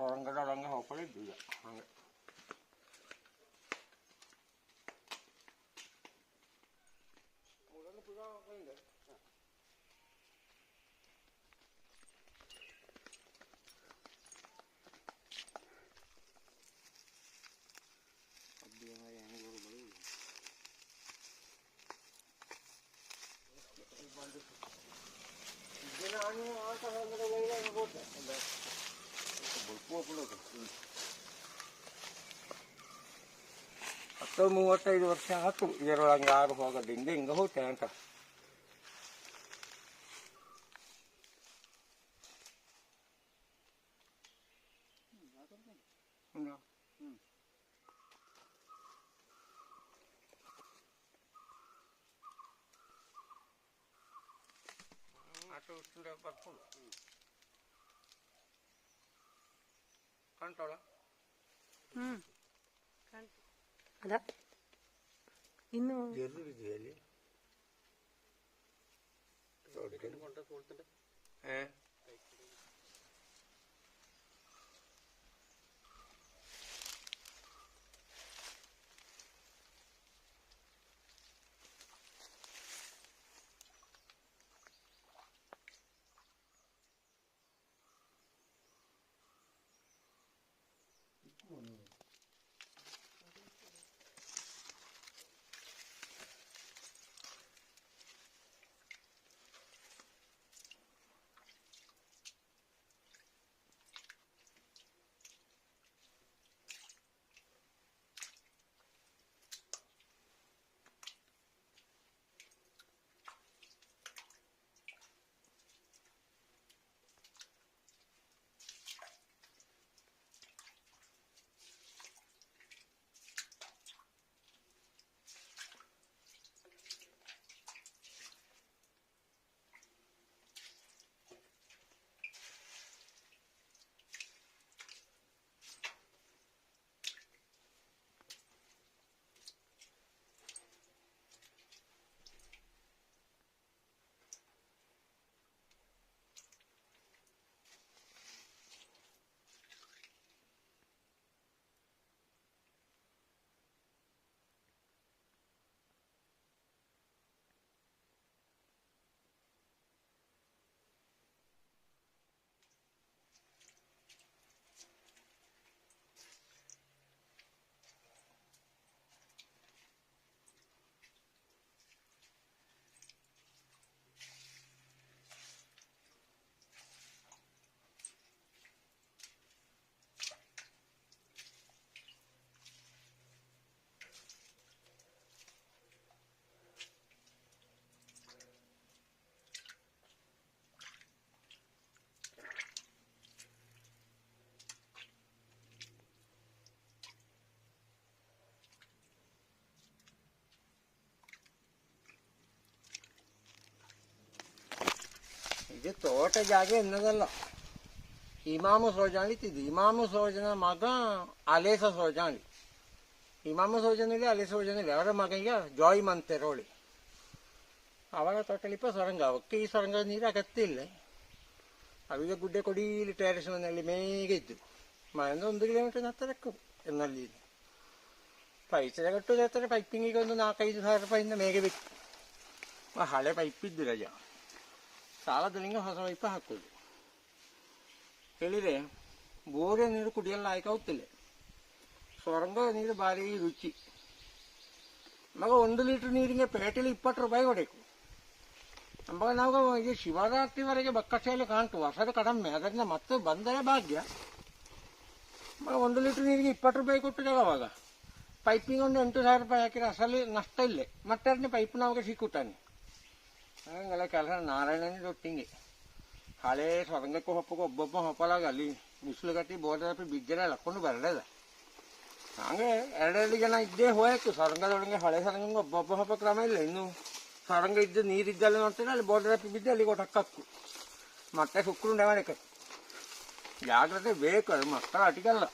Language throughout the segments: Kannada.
കുരങ്കട അടങ്ങ ഹോക്കളി ഇല്ല അങ്ങനെ ಸೊರಂಗದೊಳಗೆ ಹೋಗ್ಕೊಂಡಿದ್ದು ಈಗ ಹಂಗೆ ಹತ್ತು ಮೂವತ್ತೈದು ವರ್ಷ ಆಯ್ತು ಇದರೊಳಗೆ ಯಾರು ಹೋಗೋದು ಹಿಂದೆ ಹಿಂಗೆ ಹೋಗ್ತೇನೆ ಅಂತ ಹ್ಮ್. ಅಷ್ಟು ಇಷ್ಟು ಬರ್ಕೊಂಡು ಕಾಣ್ತಾಳ ಹ್ಮ್ ಅದ ಇನ್ನು ಎಲ್ಲಿದೆ ಇದು ತೋಟ ಜಾಗ ಎನ್ನದಲ್ಲ ಇಮಾಮ ಸೋಜಾಣಿ ಇತ್ತಿದ್ದು ಇಮಾಮ ಸೋಜನ ಮಗ ಅಲೇಸ ಸೋಜಾಣಿ ಇಮಾಮ ಸೋಜನ ಇಲ್ಲ ಅಲೇಸ ಸೋಜನ ಇಲ್ಲ ಅವರ ಮಗ ಈಗ ಜಾಯ್ ಮಂತೆರೋಳಿ ಅವಾಗ ತೋಟಲಿಪ್ಪ ಸೊರಂಗ ಅವಕ್ಕೆ ಈ ಸೊರಂಗ ನೀರು ಅಗತ್ಯ ಇಲ್ಲ ಅವಾಗ ಗುಡ್ಡೆ ಕೊಡೀಲಿ ಟೆರೆಸ್ ಮನೆಯಲ್ಲಿ ಮೇಗೆ ಇದ್ದು ಮನೆಯಿಂದ ಒಂದು ಕಿಲೋಮೀಟರ್ ಹತ್ತಿರಕ್ಕೂ ಎನ್ನಲ್ಲಿ ಪೈಸೆ ಕಟ್ಟು ಹತ್ತಿರ ಪೈಪಿಂಗಿಗೆ ಒಂದು ನಾಲ್ಕೈದು ಸಾವಿರ ರೂಪಾಯಿಂದ ಮೇಗೆ ಬೇಕು ಆ ಹಳೆ ಪೈಪ್ ಇದ್ದು ರಜ ಸಾಲದಲ್ಲಿಂಗ ಹೊಸ ಪೈಪ್ ಹಾಕೋದು. ಹೇಳಿದರೆ ಬೋರೆ ನೀರು ಕುಡಿಯಲ್ಲ ಆಯ್ಕಾಗುತ್ತಿಲ್ಲ ಸ್ವರಂಗ ನೀರು ಭಾರಿ ರುಚಿ. ಮಗ ಒಂದು ಲೀಟರ್ ನೀರಿಗೆ ಪೇಟೆಲಿ ಇಪ್ಪತ್ತು ರೂಪಾಯಿ ಹೊಡೆಯಕು ನಮಗೆ ನಾವು ಈ ಶಿವರಾತ್ರಿವರೆಗೆ ಬಕ್ಕಸೆಯಲ್ಲಿ ಕಾಣ್ತು. ವರ್ಷದ ಕಡಿಮೆ ಅದರಿಂದ ಮತ್ತೆ ಬಂದರೆ ಭಾಗ್ಯ. ಮಗ ಒಂದು ಲೀಟರ್ ನೀರಿಗೆ ಇಪ್ಪತ್ತು ರೂಪಾಯಿ ಕೊಟ್ಟಿದೆ ಅವಾಗ. ಪೈಪಿಂಗ್ ಒಂದು ಎಂಟು ಸಾವಿರ ರೂಪಾಯಿ ಹಾಕಿದ್ರೆ ಅಸಲಿ ನಷ್ಟ ಇಲ್ಲೇ. ಮತ್ತೆ ಅದನ್ನ ಪೈಪ್ ನಮಗೆ ಸಿಕ್ಕುತ್ತಾನೆ. ಹಂಗೆಲ್ಲ ಕೆಲಸ ನಾರಾಯಣನೇ ದೊಟ್ಟಿಂಗೆ ಹಳೆ ಸೊರಂಗಕ್ಕೂ ಹೊಪ್ಪಕ್ಕೂ ಒಬ್ಬೊಬ್ಬ ಹೊಪ್ಪಲಾಗ ಅಲ್ಲಿ ಬಿಸಿಲು ಕಟ್ಟಿ ಬೋರ್ಡಪ್ಪಿ ಬಿದ್ದರೆ ಲಕ್ಕೊಂಡು ಬರಲಿಲ್ಲ ಹಂಗೆ ಎರಡೆರಡು ಜನ ಇದ್ದೇ ಹೋಯ್ತು ಸೊರಂಗದೊಳಗೆ ಹಳೆ ಸೊರಂಗ ಒಬ್ಬೊಬ್ಬ ಹೊಪ್ಪ ಕ್ರಮ ಇಲ್ಲ ಇನ್ನು ಸೊರಂಗ ಇದ್ದು ನೀರಿದ್ದಲ್ಲ ನೋಡ್ತಾರೆ ಅಲ್ಲಿ ಬೋರ್ಡರಪ್ಪಿ ಬಿದ್ದು ಅಲ್ಲಿ ಕೊಟ್ಟು ಹಕ್ಕಕ್ಕು ಮತ್ತೆ ಸುಕ್ಕುಂಡೆ ಮಾಡಕ್ಕೆ ಜಾಗ್ರತೆ ಬೇಕು ಅದು ಮಕ್ಕಳ ಅಟಿಕಲ್ಲ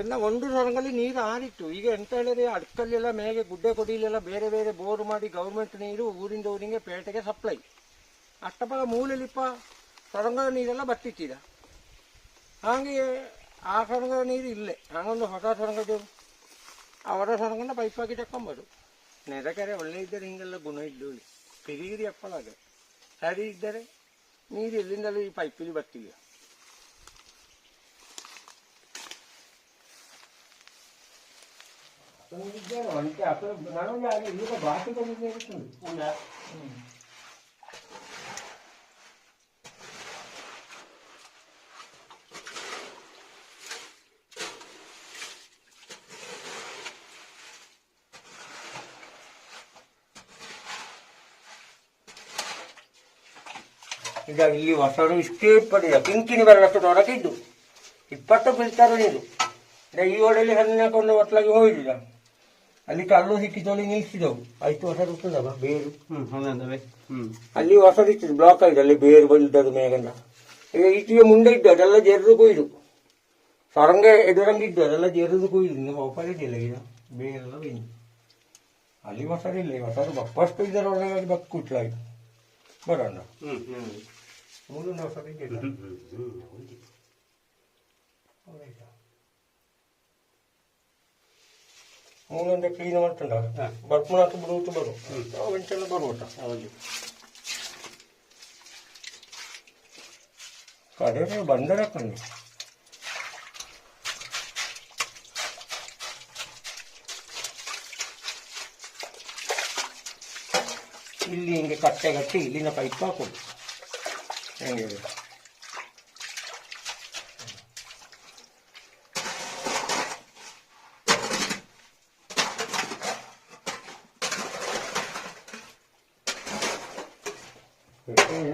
ಎಲ್ಲ ಒಂದು ಸೊರಂಗಲ್ಲಿ ನೀರು ಆರಿತ್ತು. ಈಗ ಎಂತ ಹೇಳಿದ್ರೆ ಅಡ್ಕಲ್ಲೆಲ್ಲ ಮೇಗೆ ಗುಡ್ಡೆ ಕೊಡಿಲೆಲ್ಲ ಬೇರೆ ಬೇರೆ ಬೋರ್ ಮಾಡಿ ಗೌರ್ಮೆಂಟ್ ನೀರು ಊರಿಂದ ಊರಿಗೆ ಪೇಟೆಗೆ ಸಪ್ಲೈ ಅಷ್ಟಪ್ಪ ಮೂಲಲಿಪ್ಪ ಸೊರಂಗದ ನೀರೆಲ್ಲ ಬತ್ತಿತ್ತಿದ ಹಾಗೆ ಆ ಸೊರಂಗದ ನೀರು ಇಲ್ಲೇ. ಹಾಗೊಂದು ಹೊಸ ಸೊರಂಗದು ಅವರ ಸೊರಂಗನ ಹಾಕಿ ತಕ್ಕೊಂಬೋದು. ನೆರೆಕೆರೆ ಒಳ್ಳೆ ಇದ್ದರೆ ಹಿಂಗೆಲ್ಲ ಗುಣ ಇದ್ದೋಳಿ ಕಿರಿಗಿರಿ ಅಪ್ಪಲಾಗ. ಸರಿ ಇದ್ದರೆ ನೀರು ಎಲ್ಲಿಂದಲೂ ಈ ಪೈಪಿಲಿ ಬರ್ತಿಲ್ಲ ಒಂಟೆ ಅಪ್ಪ ನನಗೆ ಆಗ ಈಗ ಬಾಕಿ ಬಂದಿದೆ ಇರ್ತದೆ ಈಗ ಇಲ್ಲಿ ಹೊಸಡು ಇಷ್ಟೇ ಪಡೆದ. ಕಿಂಕಿಣಿ ಬರಲಷ್ಟು ಹೊರಗಿದ್ದು ಇಪ್ಪತ್ತು ಬೀಳ್ತಾರೆ ನೀರು. ಈ ಓಡಲ್ಲಿ ಹನ್ನೆಕೊಂಡು ಒಟ್ಲಾಗಿ ಹೋಗಿಲ್ಲ ಅಲ್ಲಿ ಕಲ್ಲು ಸಿಕ್ಕಿದೊಳಿ ನಿಲ್ಸಿದವು ಆಯ್ತು ಹೊಸ ಬಾ ಬೇರು. ಅಲ್ಲಿ ಹೊಸದಿತ್ತು ಬ್ಲಾಕ್ ಆಗಿದೆ ಅಲ್ಲಿ ಬೇರು ಬಂದದ್ದು ಮೇಗನ್ನ ಈಗ ಇಟ್ಟಿಗೆ ಮುಂದೆ ಇದ್ದು ಅದೆಲ್ಲ ಜೆರ್ದು ಕೊಯ್ದು. ಸೊರಂಗ ಎದುರಂಗಿದ್ದು ಅದೆಲ್ಲ ಜೆರ್ದು ಕೊಯ್ದು ಇನ್ನು ವಾಪಸ್ ಇದ್ದಿಲ್ಲ ಈಗ? ಬೇರೆಲ್ಲ ಬಂದು ಅಲ್ಲಿ ಹೊಸದಿಲ್ಲ ಈ ಹೊಸದು ಬಪ್ಪಷ್ಟು ಇದರೊಳಗೆ ಬಕ್ಕುಟ್ಲಾಯ್ತು ಬರೋಣ. ಹ್ಮ್ ಹ್ಮ್. ಮೂರೊಂದು ಹೊಸದು ಇದ್ದಿಲ್ಲ ಹ್ಮ್ ಹ್ಮ್ ಹೌದು. ಮೂರೊಂದು ಕ್ಲೀನ್ ಮಾಡ್ತಂಡ ಹಾ. ಬರ್ಪುಣಾಕ ಬಿಡುವುದು ಬರು ಅವೆಂಟೆಲ್ಲ ಬರುವಟ ಹೌದು ಕಡೆ ಬಂದರೆ ಕಣ್ಣು ಇಲ್ಲಿ ಹಿಂಗೆ ಕಟ್ಟೆ ಕಟ್ಟಿ ಇಲ್ಲಿನ ಪೈಪ್ ಹಾಕೋದು ಹೆಂಗೆ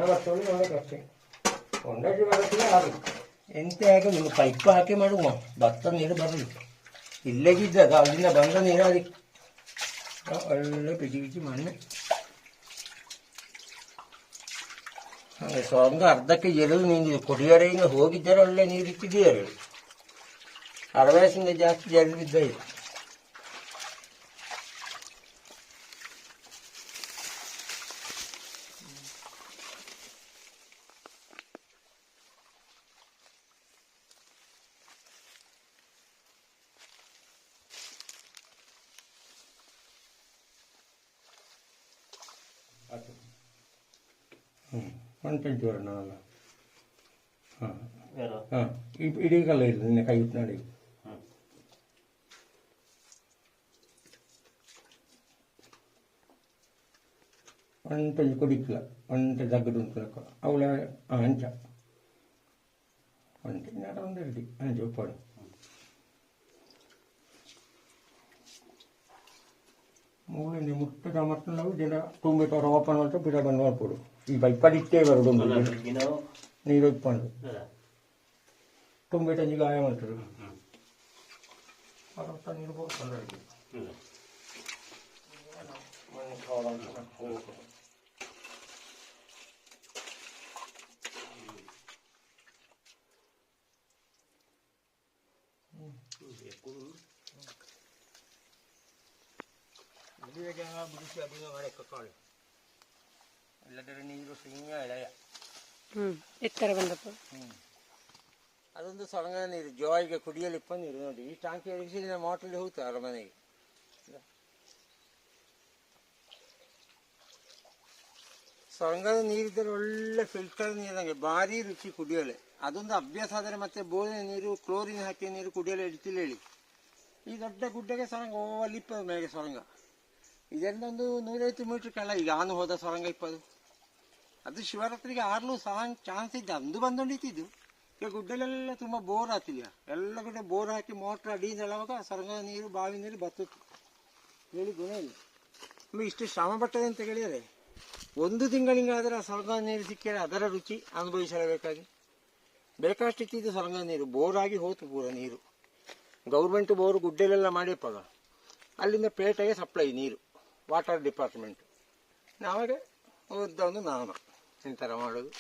ಹೇಳಿ? ಇನ್ನ ಬರ್ತೋಳಿ ನೋಡಕ್ಕೆ ಅಷ್ಟೇ ಒಂದಷ್ಟು ಬರುತ್ತೆ ಆರು ಎಂತ ಯಾಕೆ ನೀವು ಪೈಪ್ ಹಾಕಿ ಮಾಡುವ ಭತ್ತ ನೀರು ಬರಲಿ ಇಲ್ಲೇ ಬಿದ್ದದ ಅಲ್ಲಿಂದ ಬಂದ ನೀರು ಅದಕ್ಕೆ ಒಳ್ಳೆ ಪಿಚಿ ಪಿಚಿ ಮಣ್ಣು ಹಾಗೆ ಸೊಂಗ ಅರ್ಧಕ್ಕೆ ಎರಡು ನಿಂದಿದೆ ಕುಡಿಯೋರೆ ಹಿಂಗೆ ಹೋಗಿದ್ದರೆ ಒಳ್ಳೆ ನೀರು ಇಟ್ಟಿದ್ದೀರಿ ಅರವಯಸ್ಸಿಂದ ಜಾಸ್ತಿ ಜರಿ ಬಿದ್ದ ಇದೆ ಒನ್ ಟ್ವೆಂಟಿ ನಾವೆಲ್ಲ. ಹಾಂ. ಹಾಂ. ಇಡೀ ಕಲ್ಲ ಇಲ್ಲ ನಿನ್ನೆ ಕೈ ಇಟ್ಟು ನೋಡಿ. ಹ್ಮ್. ಒಂಟೆ ಕುಡಿಕ್ಲ ಒಂಟೆ ದಗ್ಗದು ಉಂಟು ಅವಳ ಅಂಚ. ಒಂಟೆ ನಾಡ ಒಂದು ಅಂಚ ಉಪ್ಪಡು ಮೂಲಿಂದ ಮುಟ್ಟದ ಮತ್ತು ನಾವು ದಿನ ತುಂಬಿಟ್ಟು ಓಪನ್ ಅಂತ ಬಿಡ ಬಂದು ನೋಡ್ಬೋದು ಈ ಬೈಪಡಿಟ್ಟೇ ಬರೋದು ಒಂದು ನಾವು ನೀರು ಉಪ್ಪಂಡು ಅದ ತುಂಬಿಟ್ಟು ಈಗ ಗಾಯ ಮಾಡ್ತಾರೆ ಹ್ಮ್ ಅರವತ್ತ ನೀರು ಬೋರ್ಕೊಂಡು ಹ್ಮ್ ಬಿಡಿಸಿ ಅಭಿನಯ ಮಾಡಕ್ಕೆ ಕಾಳು ಇಲ್ಲದ್ರೆ ನೀರು ಸಿಂಗ ಎಳೆಯ ಹ್ಮ್ ಎತ್ತರ ಬಂದಪ್ಪ ಅದೊಂದು ಸೊರಂಗ ನೀರು ಜೋಯಿಗೆ ಕುಡಿಯಲಿಪ್ಪ ನೀರು ನೋಡಿ ಈ ಟಾಂಕಿ ಇರಿಸಿ ಮೋಟ್ರಲ್ಲಿ ಹೋಗ್ತಾರೆ ಅರಮನೆಗೆ ಸೊರಂಗದ ನೀರಿದ್ದರೆ ಒಳ್ಳೆ ಫಿಲ್ಟರ್ ನೀರಂಗೆ ಭಾರಿ ರುಚಿ ಕುಡಿಯಲೆ ಅದೊಂದು ಅಭ್ಯಾಸ ಆದರೆ ಮತ್ತೆ ಬೋರಿನ ನೀರು ಕ್ಲೋರಿನ್ ಹಾಕಿದ ನೀರು ಕುಡಿಯಲು ಇಡ್ತಿಲ್ಲ ಹೇಳಿ ಈ ದೊಡ್ಡ ಗುಡ್ಡೆಗೆ ಸೊರಂಗ ಓ ಅಲ್ಲಿ ಇಪ್ಪದು ಮೇಗೆ ಸೊರಂಗ ಇದರಿಂದ ಒಂದು ನೂರೈವತ್ತು ಮೀಟರ್ ಕೆಳ ಈಗ ಆನು ಹೋದ ಸೊರಂಗ ಇಪ್ಪದು ಅದು ಶಿವರಾತ್ರಿಗೆ ಆರ್ಲು ಸಹ ಚಾನ್ಸ್ ಇದ್ದ. ಅಂದು ಬಂದೊಂಡಿತ್ತಿದ್ದು ಈಗ ಗುಡ್ಡಲೆಲ್ಲ ತುಂಬ ಬೋರ್ ಆಗ್ತಿಲ್ಲ ಎಲ್ಲ ಕಡೆ ಬೋರ್ ಹಾಕಿ ಮೋಟ್ರ್ ಅಡಿಯಿಂದ ಹೇಳುವಾಗ ಸೊರಂಗದ ನೀರು, ಬಾವಿ ನೀರು ಬತ್ತಿತ್ತು. ಹೇಳಿ ಗುಣ ಇಲ್ಲ. ನಮಗೆ ಇಷ್ಟು ಶ್ರಮ ಪಟ್ಟದೆ ಅಂತ ಹೇಳಿದರೆ ಒಂದು ತಿಂಗಳಿಗಾದರೆ ಆ ಸೊರಂಗದ ನೀರು ಸಿಕ್ಕಿದರೆ ಅದರ ರುಚಿ ಅನುಭವಿಸಲೇಬೇಕಾಗಿ. ಬೇಕಷ್ಟಿತ್ತಿದ್ದು ಸೊರಂಗದ ನೀರು. ಬೋರ್ ಆಗಿ ಹೋತು ಪೂರ ನೀರು. ಗೌರ್ಮೆಂಟ್ ಬೋರು ಗುಡ್ಡಲೆಲ್ಲ ಮಾಡಿಯಪ್ಪಾಗ ಅಲ್ಲಿಂದ ಪೇಟೆಗೆ ಸಪ್ಲೈ ನೀರು. Water department. ನಾವೇ ಒಂದು ಈ ಥರ ಮಾಡೋದು.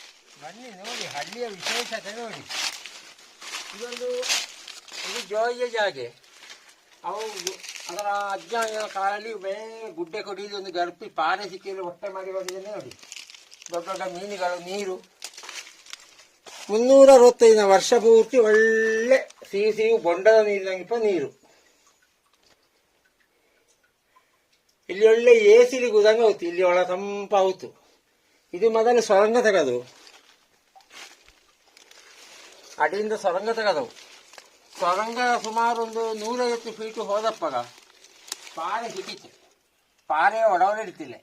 ಬನ್ನಿ ನೋಡಿ ಹಳ್ಳಿಯ ವಿಶೇಷತೆ ನೋಡಿ. ಇದೊಂದು ಇದು ಜೋಯಿಯ ಜಾಗೆ. ಅವು ಅದರ ಅಜ್ಜ ಕಾಲಲ್ಲಿ ಬೇ ಗುಡ್ಡೆ ಕೊಡಿದು ಒಂದು ಗರ್ಪಿ ಪಾನೆ ಸಿಕ್ಕಿದ್ರೆ ಹೊಟ್ಟೆ ಮಾಡಿ ಬಂದಿದ್ದೇನೆ ನೋಡಿ. ದೊಡ್ಡ ದೊಡ್ಡ ಮೀನುಗಳು ನೀರು. ಮುನ್ನೂರ ಅರವತ್ತೈದು ವರ್ಷ ಪೂರ್ತಿ ಒಳ್ಳೆ ಸಿಹಿ ಸಿಹಿ ಬೊಂಡದ ನೀರಿನಂಗಿಪ್ಪ ನೀರು. ಇಲ್ಲಿ ಒಳ್ಳೆ ಎ ಸಿಲಿ ಗುದಂಗ ಹೋಯ್ತು ಇಲ್ಲಿ ಒಳ ತಂಪಾವುತು ಇದು ಮೊದಲು ಸೊರಂಗ ತೆಗೆದು. ಅಡಿಯಿಂದ ಸೊರಂಗ ತೆಗೆದವು. ಸೊರಂಗ ಸುಮಾರು ಒಂದು ನೂರೈವತ್ತು ಫೀಟ್ ಹೋದಪ್ಪಾಗ ಪಾರೆ ಹಿಡಿತು. ಪಾರೆ ಹಿಡಿತಿಲ್ಲ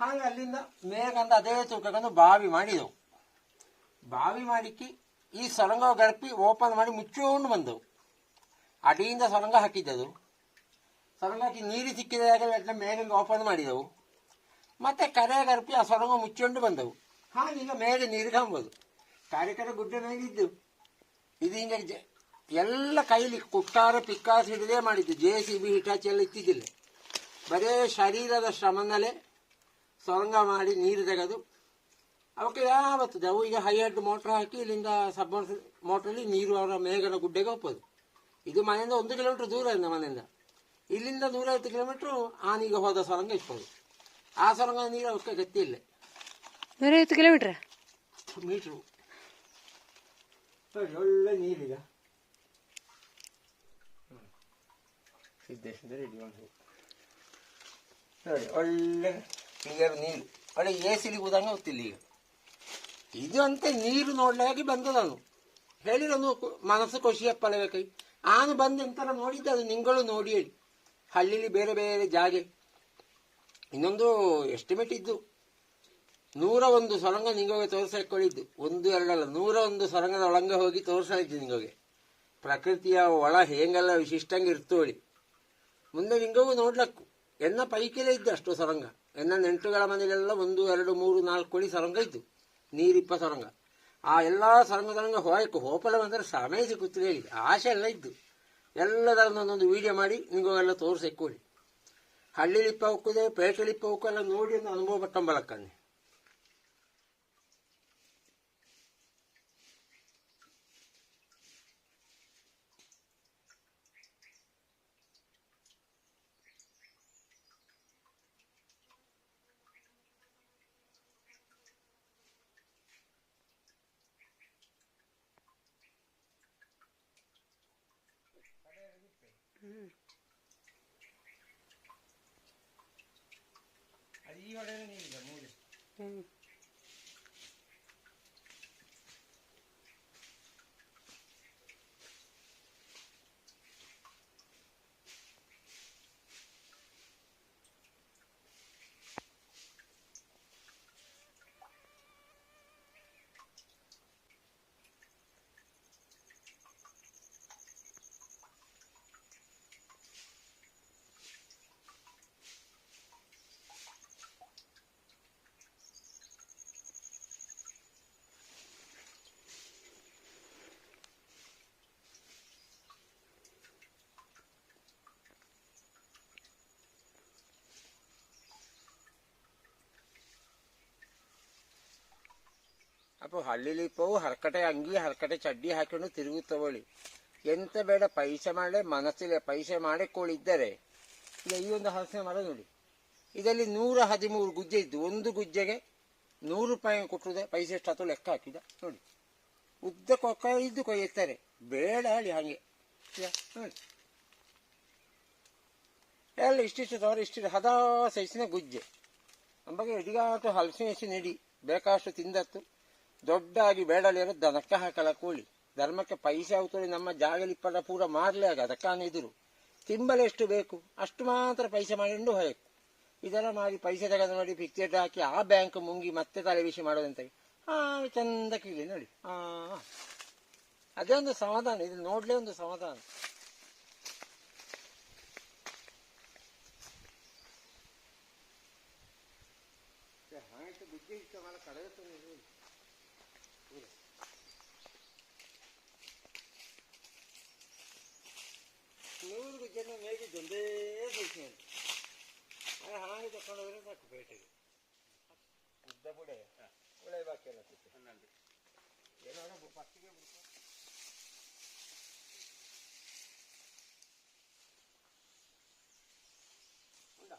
ಹಾಗೆ ಅಲ್ಲಿಂದ ಮೇಗಂದ ಅದೇ ತೂಕಕ್ಕಂದು ಬಾವಿ ಮಾಡಿದವು. ಬಾವಿ ಮಾಡಿಕ್ಕಿ ಈ ಸೊರಂಗ ಗರ್ಪಿ ಓಪನ್ ಮಾಡಿ ಮುಚ್ಚಿಕೊಂಡು ಬಂದವು. ಅಡಿಯಿಂದ ಸೊರಂಗ ಹಾಕಿದ್ದದು. ಸೊರಂಗ ಹಾಕಿ ನೀರು ಸಿಕ್ಕಿದಾಗ ಎಲ್ಲ ಮೇಲಿಂದ ಓಪನ್ ಮಾಡಿದವು. ಮತ್ತೆ ಕರೆ ಕರಪಿ ಆ ಸೊರಂಗ ಮುಚ್ಚಿಕೊಂಡು ಬಂದವು. ಈಗ ಮೇಲೆ ನೀರು ಕಾಂಬೋದು ಕರೆ ಕರೆ ಗುಡ್ಡ ಮೇಲಿದ್ದು. ಇದು ಹಿಂಗೆ ಎಲ್ಲ ಕೈಲಿ ಕುಟ್ಟಾರ, ಪಿಕ್ಕಾಸ ಹಿಡಿದೇ ಮಾಡಿದ್ದು. ಜೆ ಸಿ ಬಿ, ಹಿಟಾಚಿ ಎಲ್ಲ ಇತ್ತಿದ್ದಿಲ್ಲ. ಬರೇ ಶರೀರದ ಶ್ರಮನಲ್ಲೇ ಸೊರಂಗ ಮಾಡಿ ನೀರು ತೆಗೆದು ಅವಕ್ಕೆ ಯಾವತ್ತು ಅವು ಈಗ ಹೈ ಹೆಡ್ ಮೋಟ್ರ್ ಹಾಕಿ ಇಲ್ಲಿಂದ ಸಬ್ಮರ್ಸ್ ಮೋಟ್ರಲ್ಲಿ ನೀರು ಅವರ ಮೇಘನ ಗುಡ್ಡೆಗೆ ಹೋಗ್ಬೋದು. ಇದು ಮನೆಯಿಂದ ಒಂದು ಕಿಲೋಮೀಟರ್ ದೂರ ಇಂದ ಮನೆಯಿಂದ. ಇಲ್ಲಿಂದ ನೂರೈವತ್ತು ಕಿಲೋಮೀಟ್ರು ಆನೀಗ ಹೋದ ಸೊರಂಗ ಇಟ್ಬೋದು ಆ ಸೊರಂಗ ನೀರು ಅವಕ್ಕೆ ಗತಿ ಇಲ್ಲ ನೂರೈವತ್ತು ಕಿಲೋಮೀಟ್ರ್ ಮೀಟ್ರು ನೋಡಿ ಒಳ್ಳೆ ನೀರೀಗ ಸಿದ್ದೇಶ್ವರ ರೆಡಿ ಮಾಡಿ ನೋಡಿ ಒಳ್ಳೆ ಕ್ಲಿಯರ್ ನೀರು ಒಳ್ಳೆ ಎ ಸಿಲಿ ಕೂದಂಗೆ ಗೊತ್ತಿಲ್ಲ ಈಗ ಇದು ಅಂತ ನೀರು ನೋಡ್ಲಾಗಿ ಬಂದ ನಾನು ಹೇಳಿರೋನು ಮನಸ್ಸು ಖುಷಿ ಅಪ್ಪಳಬೇಕೈ ನಾನು ಬಂದು ಎಂತರ ನೋಡಿದ್ದೆ ಅದು ನಿಂಗಳು ನೋಡಿ ಹೇಳಿ ಹಳ್ಳಿಲಿ ಬೇರೆ ಬೇರೆ ಜಾಗೆ. ಇನ್ನೊಂದು ಎಸ್ಟಿಮೇಟ್ ಇದ್ದು, ನೂರ ಒಂದು ಸೊರಂಗ ನಿಂಗೋಗೆ ತೋರಿಸಿಕೊಂಡಿದ್ದು ಒಂದು ಎರಡಲ್ಲ, ನೂರ ಒಂದು ಸೊರಂಗದ ಒಳಂಗ ಹೋಗಿ ತೋರಿಸಿದ್ದು ನಿಂಗೋಗೆ. ಪ್ರಕೃತಿಯ ಒಳ ಹೇಗೆಲ್ಲ ವಿಶಿಷ್ಟಂಗೆ ಇರ್ತೋಳಿ ಮುಂದೆ ನಿಂಗೋಗು ನೋಡ್ಲಕ್ಕು. ಎನ್ನ ಪೈಕಿಲೇ ಇದ್ದು ಅಷ್ಟು ಸೊರಂಗ. ಎನ್ನ ನೆಂಟುಗಳ ಮನೆಯಲ್ಲೆಲ್ಲ ಒಂದು, ಎರಡು, ಮೂರು, ನಾಲ್ಕು ಕೋಳಿ ಸೊರಂಗ ಇದ್ದು. ನೀರಿಪ್ಪ ಸೊರಂಗ. ಆ ಎಲ್ಲ ಸೊರಂಗದೊಳಗೆ ಹೋಯಕ್ಕೆ ಹೋಪಲ ಬಂದರೆ ಸಮಯ ಸಿಕ್ಕುತ್ತಿದೆ ಹೇಳಿ. ಆಸೆ ಎಲ್ಲ ಇದ್ದು. ಎಲ್ಲದರನ್ನು ಒಂದೊಂದು ವಿಡಿಯೋ ಮಾಡಿ ನಿಮಗೆಲ್ಲ ತೋರಿಸಿ, ಕೊಡಿ. ಹಳ್ಳಿಲಿಪ್ಪ ಹೋಗ್ತದೆ, ಪೇಟೆಲಿಪ್ಪ ಹೋಗು ಎಲ್ಲ ನೋಡಿ, ಒಂದು ಅನುಭವ ಪಟ್ಟಂಬಲಕ್ಕನ್ನೇ ಅದು ಈ ಹೊಡೆಯಲ್ಲ ನೀರಿಲ್ಲ ಮೂಲೆ ಹ್ಮ್ ಅಪ್ಪ ಹಳ್ಳಿಲಿ ಹರಕಟೆ ಅಂಗಿ, ಹರಕಟೆ ಚಡ್ಡಿ ಹಾಕೊಂಡು ತಿರುಗುತ್ತವಳಿ ಎಂತ ಬೇಡ, ಪೈಸೆ ಮಾಡಲೆ ಮನಸ್ಸಿಲ್ಲ ಪೈಸೆ ಮಾಡಿಕೊಳ್ಳಿದ್ದರೆ ಈಗ ಈ ಒಂದು ಹಲಸಿನ ಮರ ನೋಡಿ. ಇದರಲ್ಲಿ ನೂರ ಹದಿಮೂರು ಗುಜ್ಜೆ ಇದ್ದು, ಒಂದು ಗುಜ್ಜೆಗೆ ನೂರು ರೂಪಾಯಿ ಕೊಟ್ಟರು ಪೈಸೆ ಎಷ್ಟು ಲೆಕ್ಕ ಹಾಕಿದ. ನೋಡಿ. ಉದ್ದ ಕೊಕ್ಕ ಇದ್ದು ಕೊಯ್ಯುತ್ತಾರೆ. ಬೇಡ ಹೇಳಿ ಹಾಗೆ. ನೋಡಿ. ಎಲ್ಲ ಇಷ್ಟಿಷ್ಟು ತವರ, ಇಷ್ಟಿಷ್ಟು ಹದ ಸೈಸಿನ ಗುಜ್ಜೆ. ನಮಗೆ ಎಡಿಗಾಟು ಹಲಸಿನ ಹೆಸಿ ನೆಡಿ. ಬೇಕಾಷ್ಟು ತಿಂದತ್ತು ದೊಡ್ಡಾಗಿ ಬೇಡಲಿಯನ್ನು ದನಕ್ಕೆ ಹಾಕಲ ಕೋಳಿ. ಧರ್ಮಕ್ಕೆ ಪೈಸೆ ಅವತೋಳಿ ನಮ್ಮ ಜಾಗಲಿಪ್ಪಡ ಪೂರ ಮಾರಲೇ ಆಗ ಅದಕ್ಕಾನೆ ಎದುರು ತಿಂಬಲು ಎಷ್ಟು ಬೇಕು, ಅಷ್ಟು ಮಾತ್ರ ಪೈಸೆ ಮಾಡಿಕೊಂಡು ಹೋಯಕು ಇದೆಲ್ಲ ಮಾಡಿ ಪೈಸೆ ತೆಗೆದು ನೋಡಿ ಪಿಕ್ಚರ್ ಹಾಕಿ, ಆ ಬ್ಯಾಂಕ್ ಮುಂಗಿ ಮತ್ತೆ ತಲೆ ಬಿಸಿ ಮಾಡೋದಂತ ಆ, ಚಂದ ಕೀಳಿ ನೋಡಿ. ಆ ಅದೇ ಒಂದು ಸಮಾಧಾನ, ಇದು ನೋಡ್ಲೇ ಒಂದು ಸಮಾಧಾನ ಹಾಗೆ ಬುದ್ಧಿ ಇಷ್ಟ ಮಾಡ ಕಳೆದ ನೂರು ಗುಜ್ಜೆನ ಮೇಗಿದ್ದು ಒಂದೇ ಗುಜ್ಜೆ ಅದು ಹಾಗೆ ತಕೊಂಡು ಹೋದ್ರೆ ಸಾಕು ಪೇಟೆಗೆ ಉದ್ದ ಬುಡೆ ಉಳೆ ಬಾಕಿ ಎಲ್ಲ ಏನೋ ಪಟ್ಟಿಗೆ ಬಿಡ್ತು ಉಂಟಾ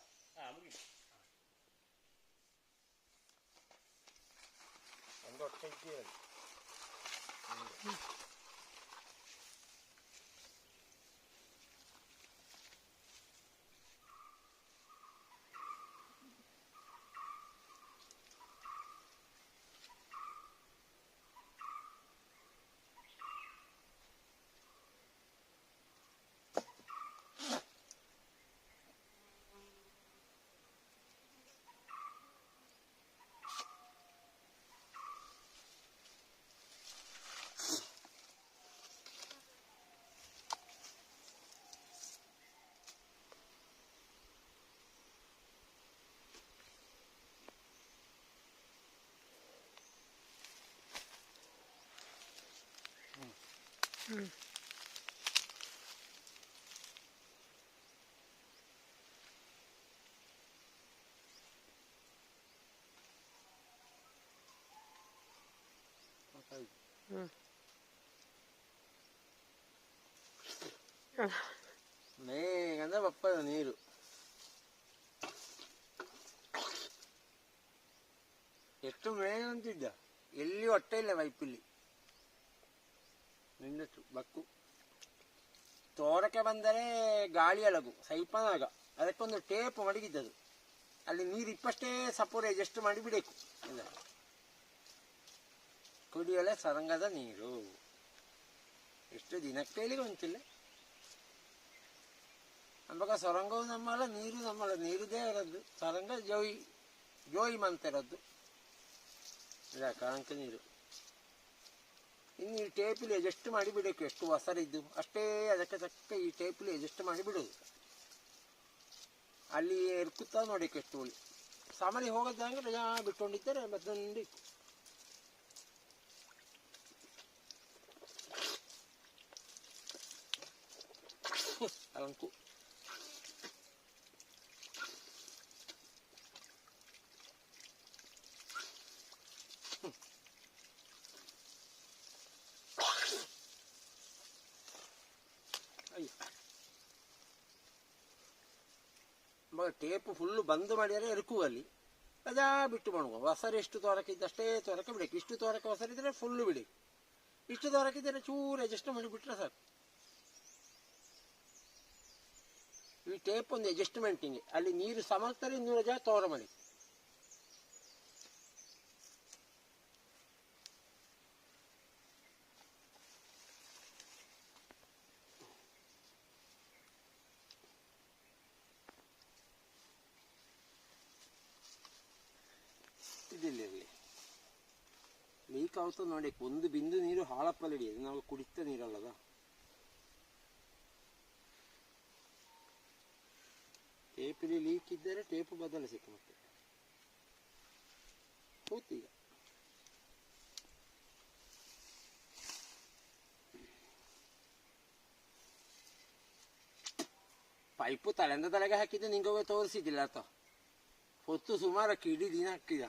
ಮೇಗಂದ್ರೆ ಬಪ್ಪದ ನೀರು ಎಷ್ಟು ಮೇಗ ಅಂತಿದ್ದ ಎಲ್ಲಿ ಹೊಟ್ಟೆ ಇಲ್ಲ ಪೈಪಿಲ್ಲಿ ನಿನ್ನಷ್ಟು ಬಕ್ಕು. ತೋರಕ್ಕೆ ಬಂದರೆ ಗಾಳಿ ಅಳಗು, ಸೈಪನಾಗ. ಅದಕ್ಕೊಂದು ಟೇಪ್ ಮಡಗಿದ್ದದು. ಅಲ್ಲಿ ನೀರು ಇಪ್ಪಷ್ಟೇ ಸಪೋರೆ ಜಸ್ಟ್ ಮಾಡಿ ಬಿಡಬೇಕು ಇಲ್ಲ ಕುಡಿಯಲೆ ಸರಂಗದ ನೀರು. ಎಷ್ಟು ದಿನಕ್ಕೆ ಹೇಳಿ ಗೊತ್ತಿಲ್ಲ ಅಂಬಗ ಸೊರಂಗವು ನಮ್ಮಲ್ಲ, ನೀರು ನಮ್ಮಲ್ಲ. ನೀರು ದೇವರದ್ದು ಸರಂಗ ಜೋಯಿ ಜೋಯಿ ಮಂತರದ್ದು ಇಲ್ಲ ಕಾಂಕ ನೀರು. ಇನ್ನು ಈ ಟೇಪಲ್ಲಿ ಅಡ್ಜಸ್ಟ್ ಮಾಡಿ ಬಿಡೋಕೆ ಎಷ್ಟು ಹೊಸರಿದ್ದು ಅಷ್ಟೇ ಅದಕ್ಕೆ ತಕ್ಕ ಈ ಟೇಪಲ್ಲಿ ಅಡ್ಜಸ್ಟ್ ಮಾಡಿ ಬಿಡೋದು ಅಲ್ಲಿ ಇರ್ಕುತ್ತಾ ನೋಡಬೇಕು ಎಷ್ಟು ಹುಳಿ ಸಾಮಾನ್ಯ ಹೋಗೋದಂಗೆ ರಜಾ ಬಿಟ್ಕೊಂಡಿದ್ದರೆ ಮತ್ತೊಂದು ಅವಂಕು ಟೇಪ್ ಫುಲ್ಲು ಬಂದ್ ಮಾಡಿದರೆ ಎರಕು ಅಲ್ಲಿ. ಅದಾ ಬಿಟ್ಟು ಮಾಡುವ ಹೊಸರು ಎಷ್ಟು ತೋರಕ್ಕಿದ್ದಷ್ಟೇ ತೋರಕ್ಕೆ ಬಿಡಬೇಕು. ಇಷ್ಟು ತೋರಕ್ಕೆ ಹೊಸರಿದ್ರೆ ಫುಲ್ಲು ಬಿಡಿ ಇಷ್ಟು ತೋರಕ್ಕಿದ್ದರೆ ಚೂರು ಅಡ್ಜಸ್ಟ್ ಮಾಡಿ ಬಿಟ್ರೆ ಸಾಕು. ಈ ಟೇಪ್ ಒಂದು ಅಡ್ಜಸ್ಟ್ಮೆಂಟಿಂಗ್ ಅಲ್ಲಿ ನೀರು ಸಮರ್ಥರಿ ಇನ್ನೂರು ಜಾ ತೋರ ಮಾಡಿ ಇದಿಲ್ಲ ಇರಲಿ ಆಗುತ್ತ ನೋಡಿ ಒಂದು ಬಿಂದು ನೀರು ಹಾಳಪ್ಪಲ್ಲಿ ಅದು ನಾವು ಕುಡಿತ ನೀರಲ್ಲದ? ಟೇಪಲ್ಲಿ ಲೀಕ್ ಇದ್ದರೆ ಟೇಪ್ ಬದಲಿಸಿತ್ತು ಮತ್ತೆ. ಕೂತೀಗ ಪೈಪು ತಲೆಂದ ತಲೆಗೆ ಹಾಕಿದ್ದು ನಿಂಗೆ ತೋರಿಸಿದ್ದಿಲ್ಲ ಆತ ಹೊತ್ತು ಸುಮಾರು ಕಿಡಿ ದಿನ ಹಾಕಿದ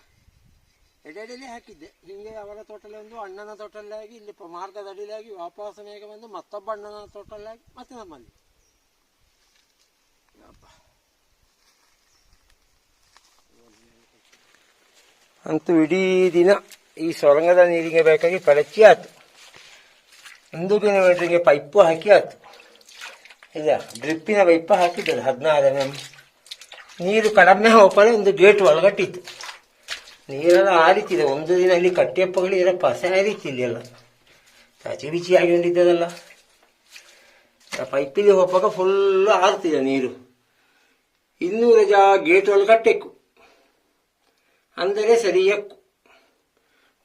ಎಡೆಯಲ್ಲಿ ಹಾಕಿದ್ದೆ. ಹೀಗೆ ಅವರ ತೋಟಲ್ಲಿ ಒಂದು ಅಣ್ಣನ ತೋಟಲ್ಲಾಗಿ, ಇಲ್ಲಿ ಮಾರ್ಗದ ಅಡಿಲಾಗಿ ವಾಪಸ್ ಮೇಗ ಬಂದು ಮತ್ತೊಬ್ಬ ಅಣ್ಣನ ತೋಟಲ್ಲಾಗಿ, ಮತ್ತೆ ನಮ್ಮಲ್ಲಿ. ಅಂತೂ ಇಡೀ ದಿನ ಈ ಸೊರಂಗದ ನೀರಿಗೆ ಬೇಕಾಗಿ ಪಳಚಿ ಆಯ್ತು ಒಂದು ಕಿಲೋಮೀಟ್ರಿಗೆ ಪೈಪು ಹಾಕಿ ಆಯ್ತು ಇಲ್ಲ, ಡ್ರಿಪ್ಪಿನ ಪೈಪ ಹಾಕಿದ್ದಲ್ಲ ಹದಿನಾರು ಎಂ ಎಂ ನೀರು ಕಡಿಮೆ ಹೋಗಲ್ಲ ಒಂದು ಗೇಟ್ ಒಳಗಟ್ಟಿತ್ತು. ನೀರೆಲ್ಲ ಆರಿತಿದೆ ಒಂದು ದಿನ ಇಲ್ಲಿ ಕಟ್ಟೆಪ್ಪಗಳು ಇರೋ ಪಸೆ ಆರಿತಿದೆಯಲ್ಲ ಚಾಚಿ ಬಿಚಿ ಆಗಿಕೊಂಡಿದ್ದದಲ್ಲ ಪೈಪಿಲಿ ಹೋಗುವಾಗ ಫುಲ್ಲು ಆರ್ತಿದೆ ನೀರು. ಇನ್ನೂರು ರಜಾ ಗೇಟ್ ಕಟ್ಟಬೇಕು ಅಂದರೆ ಸರಿಯಕ್ಕು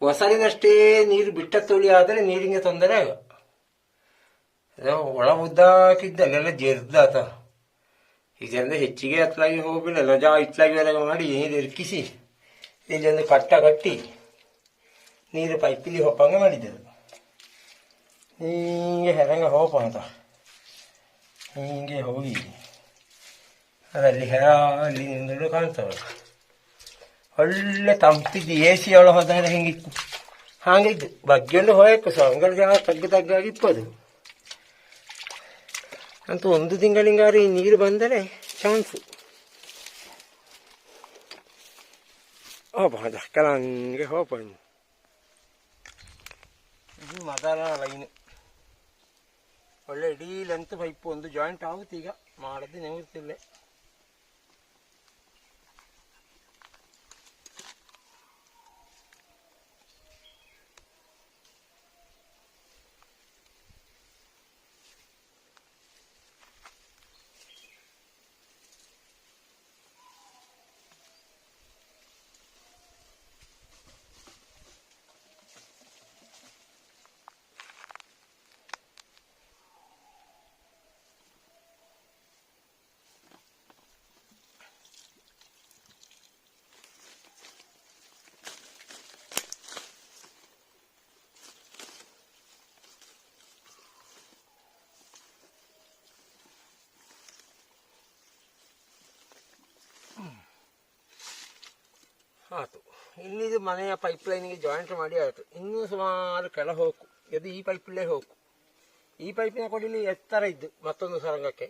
ಹೊಸರಿನಷ್ಟೇ ನೀರು ಬಿಟ್ಟ ತೊಳಿ ಆದರೆ ನೀರಿಗೆ ತೊಂದರೆ ಆಗ. ಒಳ ಉದ್ದಾಕಿದ್ದ ಅಲ್ಲೆಲ್ಲ ಜರ್ದಾತ ಇದರಿಂದ ಹೆಚ್ಚಿಗೆ ಹತ್ತಲಾಗಿ ಹೋಗಬೇಡ ರಜಾ ಇತ್ತಲಾಗಿ ಮಾಡಿ ನೀರು ಇರ್ಕಿಸಿ. ಇಲ್ಲೊಂದು ಕಟ್ಟ ಕಟ್ಟಿ ನೀರು ಪೈಪಿಲಿ ಹೊಪ್ಪಂಗೆ ಮಾಡಿದ್ದೆವು ಹೀಗೆ ಹೆರಂಗೆ ಹೋಪ ಅಂತ. ಹೀಗೆ ಹೋಗಿ ಅದಲ್ಲಿ ಹೆರ ಅಲ್ಲಿ ನಿಂದಳು ಕಾಣ್ತವೆ. ಒಳ್ಳೆ ತಂಪಿದ್ದು ಎ ಸಿ ಒಳಗೆ ಹೋದಾಗ ಹೆಂಗಿತ್ತು? ಹಾಗಿದ್ದು ಬಗ್ಗೆಂಡು ಹೋಯಕ್ಕೆ ಸೊಂಗಲ್ ಜಾಗ ತಗ್ಗು ತಗ್ಗಾಗಿ ಇಪ್ಪದು ಅಂತೂ ಒಂದು ತಿಂಗಳಿಂಗಾರು ಈ ನೀರು ಬಂದರೆ chance. open dah kalan ke open ಇದು ಮೊದಲ ಲೈನ್ ಒಳ್ಳೆ ಇಡೀ ಲೆಂತ್ ಪೈಪ್ ಒಂದು ಜಾಯಿಂಟ್ ಆಗುತ್ತೆ ಈಗ ಮಾಡೋದು ನಿವೃತ್ತಿಲ್ಲೇ ಆಯ್ತು ಇನ್ನಿದು ಮನೆಯ ಪೈಪ್ ಲೈನ್ಗೆ ಜಾಯಿಂಟ್ ಮಾಡಿ ಆಯಿತು ಇನ್ನೂ ಸುಮಾರು ಕೆಳ ಹೋಗು. ಇದು ಈ ಪೈಪಲ್ಲೇ ಹೋಗು. ಈ ಪೈಪಿನ ಕೊಡಿಲಿ ಎತ್ತರ ಇದ್ದು ಮತ್ತೊಂದು ಸರಂಗಕ್ಕೆ.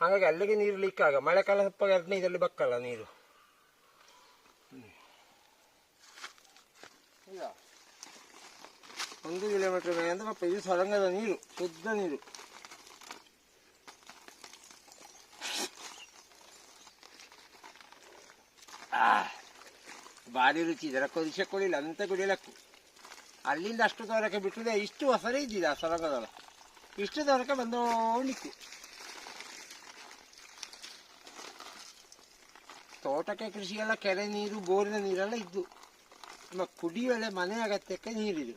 ಹಾಗಾಗಿ ಅಲ್ಲಿಗೆ ನೀರು ಲೀಕ್ ಆಗ. ಮಳೆಕಾಲ ಸ್ವಲ್ಪ ಎರಡನೇ ಇದರಲ್ಲಿ ಬಕ್ಕಲ್ಲ ನೀರು. ಒಂದು ಕಿಲೋಮೀಟರ್ ಮೇಲೆ ಅಂದ್ರೆ ಪಾಪ ಇದು ಸರಂಗದ ನೀರು, ಶುದ್ಧ ನೀರು. ಭಾರಿ ರುಚಿ, ಇದರ ಕೊದಿಸೆ ಕೊಡಿಲ್ಲ ಅಂತ ಕುಡಿಯಲಕ್ಕು ಅಲ್ಲಿಂದ ಅಷ್ಟು ದೂರಕ್ಕೆ ಬಿಟ್ಟಿದೆ, ಇಷ್ಟು ಹೊಸರೇ ಇದ್ದಿದೆ ಆ ಸೊರಗದಲ್ಲ ಇಷ್ಟು ದೂರಕ್ಕೆ ಬಂದೋಣಿಕ್ಕು ತೋಟಕ್ಕೆ ಕೃಷಿಗೆಲ್ಲ ಕೆರೆ ನೀರು, ಬೋರಿನ ನೀರೆಲ್ಲ ಇದ್ದು. ನಮ್ಮ ಕುಡಿಯುವಲೆ ಮನೆ ಅಗತ್ಯಕ್ಕೆ ನೀರಿದು.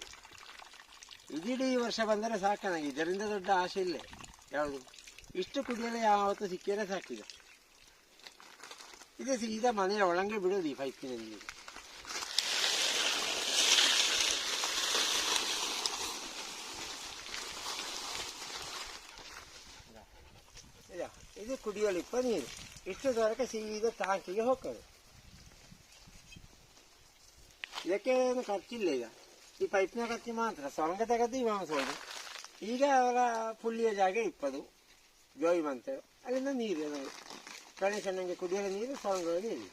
ಇದಿಡೀ ವರ್ಷ ಬಂದರೆ ಸಾಕು ನನಗೆ ಇದರಿಂದ ದೊಡ್ಡ ಆಸೆ ಇಲ್ಲ. ಯಾವುದು? ಇಷ್ಟು ಕುಡಿಯಲು ಯಾವತ್ತೂ ಸಿಕ್ಕಿದ್ರೆ ಸಾಕಿದೆ. ಇದು ಸೀದಾ ಮನೆಯ ಒಳಗೆ ಬಿಡೋದು ಈ ಪೈಪಿನ ನೀರು ಇದಾ, ಕುಡಿಯಲಿಪ್ಪ ನೀರು ಇಷ್ಟು ದೂರಕ್ಕೆ ಸೀದಾ ಟ್ಯಾಂಕಿಗೆ ಹೋಗ್ತದೆ ಇದಕ್ಕೆ ಏನು ಖರ್ಚಿಲ್ಲ ಈಗ ಈ ಪೈಪ್ನ ಖರ್ಚು ಮಾತ್ರ ಸೊರಂಗ ತೆಗೆದು ಇವಾಂಸೋದು ಈಗ ಅವರ ಪುಲ್ಲಿಯ ಜಾಗ ಇಪ್ಪದು ಜೋಯಿ ಮಂತೆ ಅಲ್ಲಿಂದ ನೀರು ಗಣೇಶನಿಗೆ ಕುಡಿಯಲು ನೀರು ಸೊರಂಗದ ನೀರು